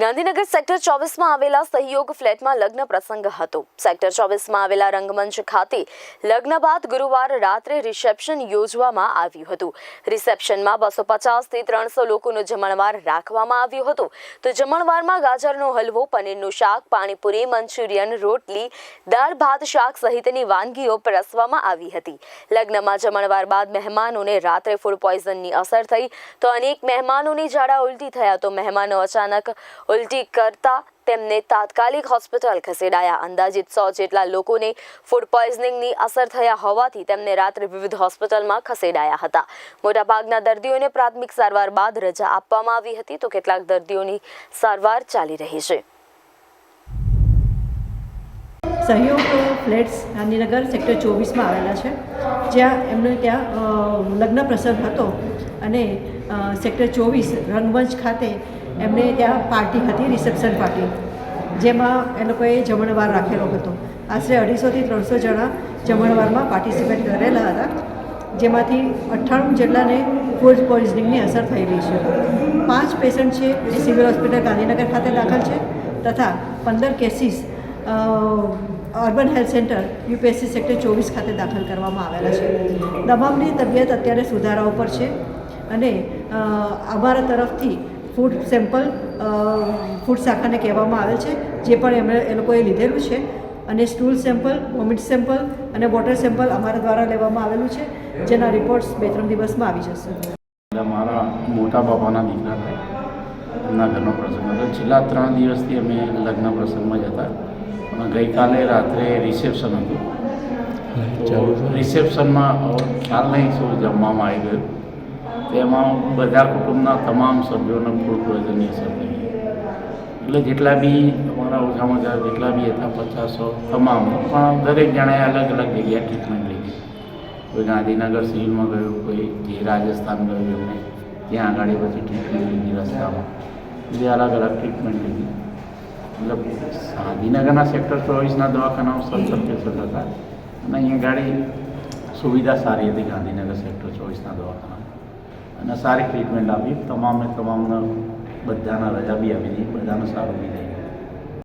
Gandhinagar sector ચોવીસમાં આવેલા સહયોગ ફ્લેટમાં લગ્ન પ્રસંગ હતો. સેક્ટર ચોવીસમાં આવેલા રંગમંચ ખાતે લગ્ન બાદ ગુરુવાર રાત્રે રિસેપ્શન યોજવામાં આવ્યું હતું. રિસેપ્શનમાં બસો પચાસથી ત્રણસો લોકોનો જમણવાર રાખવામાં આવ્યો હતો. તો જમણવારમાં ગાજરનો હલવો, પનીરનું શાક, પાણીપુરી, મંચુરિયન, રોટલી, દાળ, ભાત, શાક સહિતની વાનગીઓ પરસવામાં આવી હતી. લગ્નમાં જમણવાર બાદ મહેમાનોને રાત્રે ફૂડ પોઈઝનની અસર થઈ. તો અનેક મહેમાનોની ઝાડા ઉલટી થયા. તો મહેમાનો અચાનક ઉલટી કરતા તેમને તાત્કાલિક હોસ્પિટલ ખસેડાયા. અંદાજિત સો જેટલા લોકોને ફૂડ પોઈઝનિંગની અસર થયા હોવાથી તેમને રાત્રે વિવિધ હોસ્પિટલમાં ખસેડાયા હતા. મોટાભાગના દર્દીઓને પ્રાથમિક સારવાર બાદ રજા આપવામાં આવી હતી તો કેટલાક દર્દીઓની સારવાર ચાલી રહી છે. સહયોગ ફ્લેટ્સ ગાંધીનગર સેક્ટર ચોવીસમાં આવેલા છે. જ્યાં એમને ત્યાં લગ્ન પ્રસંગ હતો અને સેક્ટર ચોવીસ રંગમંચ ખાતે એમને ત્યાં પાર્ટી હતી, રિસેપ્શન પાર્ટી. જેમાં એ લોકોએ જમણવાર રાખેલો હતો. આશરે અઢીસોથી ત્રણસો જણા જમણવારમાં પાર્ટિસિપેટ કરેલા હતા, જેમાંથી અઠ્ઠાણું જેટલાને ફૂડ પોઈઝનિંગની અસર થયેલી છે. પાંચ પેશન્ટ છે, એ સિવિલ હોસ્પિટલ ગાંધીનગર ખાતે દાખલ છે, તથા પંદર cases urban health centre, UPSC sector ચોવીસ ખાતે દાખલ કરવામાં આવેલા છે. તમામની તબિયત અત્યારે સુધારા ઉપર છે અને અમારા તરફથી ફૂડ સેમ્પલ ફૂડ શાખાને કહેવામાં આવે છે જે પણ એમણે એ લોકોએ લીધેલું છે. અને સ્ટૂલ સેમ્પલ વોમિટ સેમ્પલ અને વોટર સેમ્પલ અમારા દ્વારા લેવામાં આવેલું છે જેના રિપોર્ટ્સ બે ત્રણ દિવસમાં આવી જશે. મારા મોટા બાપાના દીકરા થાય એમના ઘરનો પ્રસંગ. હતો છેલ્લા ત્રણ દિવસથી અમે લગ્ન પ્રસંગમાં જ હતા. અને ગઈકાલે રાત્રે રિસેપ્શન હતું. રિસેપ્શનમાં ખ્યાલ નહીં શું જમવામાં આવી ગયું. તેમાં બધા કુટુંબના તમામ સભ્યોને ફૂડ પોઈઝનની અસર થઈ એટલે જેટલા બી અમારા ઓછામાં ઓછા જેટલા બી હતા, પચાસો તમામ, પણ દરેક જણાએ અલગ અલગ જગ્યાએ ટ્રીટમેન્ટ લીધી. કોઈ ગાંધીનગર સિવિલમાં ગયું, કોઈ જે રાજસ્થાન ગયું એમને, ત્યાં આગળ પછી ટ્રીટમેન્ટ લીધી રસ્તામાં. બધી અલગ અલગ ટ્રીટમેન્ટ લીધી. મતલબ ગાંધીનગરના સેક્ટર ચોવીસના દવાખાનાઓ સત્તર કેસર હતા અને અહીંયા ગાડી સુવિધા સારી હતી ગાંધીનગર સેક્ટર ચોવીસના દવાખાનામાં. અને સારી ટ્રીટમેન્ટ આપી. તમામે તમામના બધાના રજા બી આપી દીધી. બધાને સારું બી ગયું.